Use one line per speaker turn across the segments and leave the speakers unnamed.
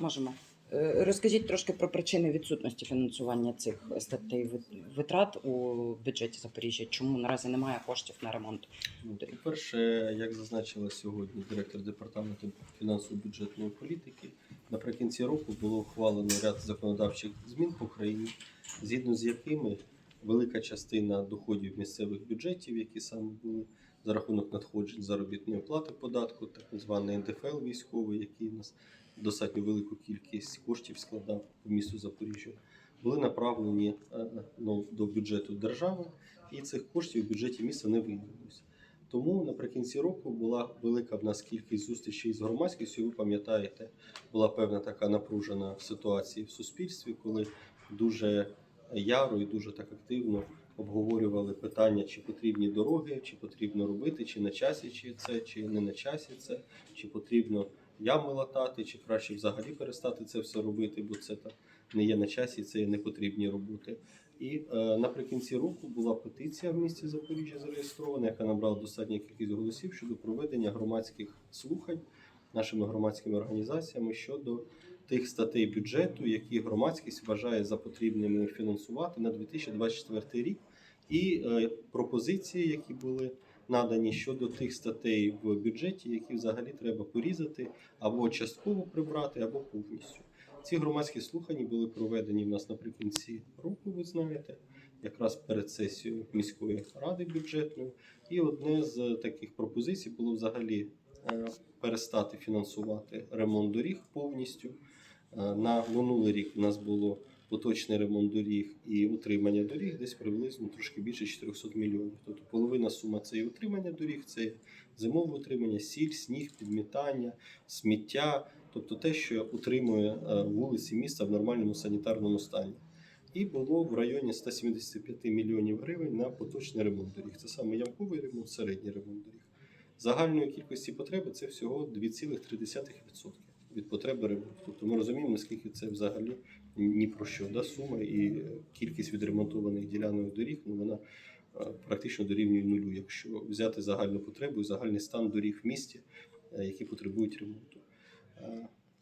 можемо. Е, Розкажіть трошки про причини відсутності фінансування цих статей витрат у бюджеті Запоріжжя. Чому наразі немає коштів на ремонт?
По-перше, як зазначила сьогодні директор департаменту фінансово-бюджетної політики, наприкінці року було ухвалено ряд законодавчих змін в Україні, згідно з якими велика частина доходів місцевих бюджетів, які саме були за рахунок надходжень заробітної плати податку, так званий НДФЛ військовий, який у нас достатньо велику кількість коштів складав по місту Запоріжжя, були направлені е, ну, до бюджету держави, і цих коштів в бюджеті міста не виявилося. Тому наприкінці року була велика в нас кількість зустрічей з громадськістю. Ви пам'ятаєте, була певна така напружена ситуація в суспільстві, коли дуже яро і дуже так активно обговорювали питання, чи потрібні дороги, чи потрібно робити, чи на часі чи це, чи не на часі це, чи потрібно ями латати, чи краще взагалі перестати це все робити, бо це так не є на часі, це є непотрібні роботи. І е, наприкінці року була петиція в місті Запоріжжя зареєстрована, яка набрала достатню кількість голосів щодо проведення громадських слухань нашими громадськими організаціями щодо тих статей бюджету, які громадськість вважає за потрібними фінансувати на 2024 рік, і е, пропозиції, які були надані щодо тих статей в бюджеті, які взагалі треба порізати або частково прибрати, або повністю. Ці громадські слухання були проведені в нас наприкінці року, ви знаєте, якраз перед сесією міської ради бюджетної. І одне з таких пропозицій було взагалі е, перестати фінансувати ремонт доріг повністю. Е, На минулий рік у нас було поточний ремонт доріг і утримання доріг десь приблизно трошки більше 400 мільйонів. Тобто половина сума це і утримання доріг, це зимове утримання, сіль, сніг, підмітання, сміття, тобто те, що утримує е, вулиці міста в нормальному санітарному стані. І було в районі 175 мільйонів гривень на поточний ремонт доріг. Це саме ямковий ремонт, середній ремонт доріг. Загальної кількості потреби це всього 2,3% від потреби ремонту. Тобто ми розуміємо, наскільки це взагалі ні про що. Да? Сума і е, кількість відремонтованих ділянок доріг, ну вона е, практично дорівнює нулю, якщо взяти загальну потребу і загальний стан доріг в місті, е, які потребують ремонту.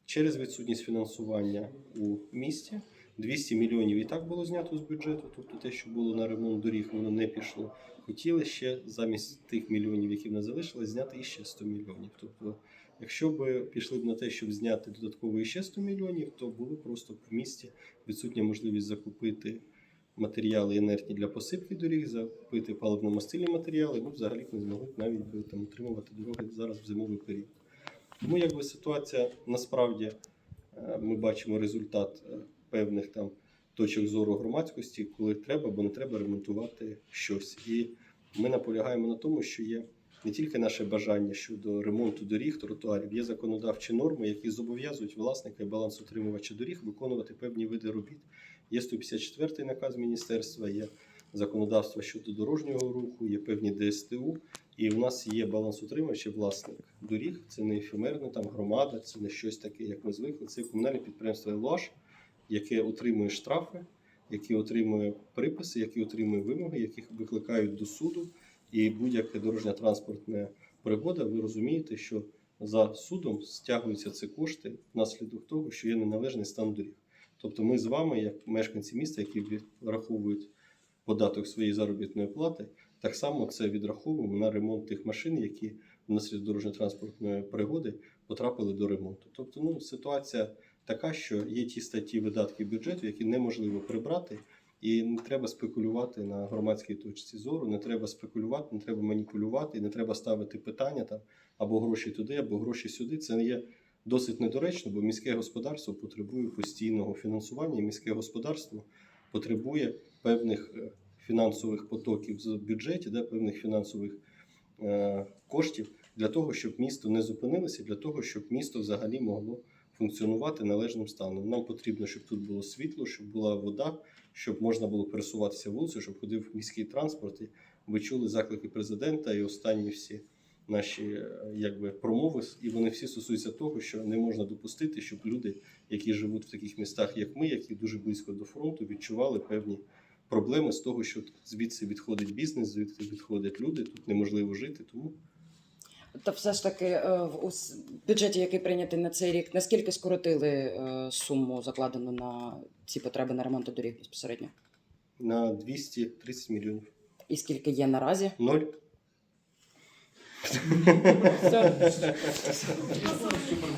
Через відсутність фінансування у місті 200 мільйонів і так було знято з бюджету, тобто те, що було на ремонт доріг, воно не пішло. Хотіли ще замість тих мільйонів, які в нас залишилось, зняти іще 100 мільйонів. Тобто, якщо б пішли б на те, щоб зняти додатково іще 100 мільйонів, то було просто в місті відсутня можливість закупити матеріали інертні для посипки доріг, закупити паливно-мастильні матеріали. Ми взагалі б не змогли б навіть би там утримувати дороги зараз в зимовий період. Тому якби ситуація насправді е, ми бачимо результат е, певних там точок зору громадськості, коли треба або не треба ремонтувати щось. І ми наполягаємо на тому, що є не тільки наше бажання щодо ремонту доріг, тротуарів, є законодавчі норми, які зобов'язують власника і балансотримувача доріг виконувати певні види робіт. Є 154 наказ міністерства, є законодавство щодо дорожнього руху, є певні ДСТУ. І в нас є балансотримувач і власник доріг. Це не ефемерна там громада, це не щось таке, як ми звикли. Це комунальне підприємство «Елуаш», яке отримує штрафи, яке отримує приписи, які отримує вимоги, яких викликають до суду. І будь-яка дорожня транспортна пригода, ви розумієте, що за судом стягуються ці кошти внаслідок того, що є неналежний стан доріг. Тобто ми з вами, як мешканці міста, які враховують податок своєї заробітної плати, так само це відраховуємо на ремонт тих машин, які внаслідок дорожньо-транспортної пригоди потрапили до ремонту. Тобто, ну ситуація така, що є ті статті видатків бюджету, які неможливо прибрати, і не треба спекулювати на громадській точці зору, не треба спекулювати, не треба маніпулювати, не треба ставити питання там або гроші туди, або гроші сюди. Це не є досить недоречно, бо міське господарство потребує постійного фінансування, і міське господарство потребує певних е, фінансових потоків з бюджеті, да, певних фінансових е, коштів для того, щоб місто не зупинилося, для того, щоб місто взагалі могло функціонувати належним станом. Нам потрібно, щоб тут було світло, щоб була вода, щоб можна було пересуватися вулицею, щоб ходив міський транспорт. І ви чули заклики президента і останні всі наші е, якби промови, і вони всі стосуються того, що не можна допустити, щоб люди, які живуть в таких містах, як ми, які дуже близько до фронту, відчували певні проблеми з того, що звідси відходить бізнес, звідси відходять люди, тут неможливо жити. Тому
Та все ж таки е, в бюджеті, який прийнятий на цей рік, наскільки скоротили е, суму закладену на ці потреби на ремонт доріг безпосередньо?
На 230 мільйонів.
І скільки є наразі?
Ноль.
Все.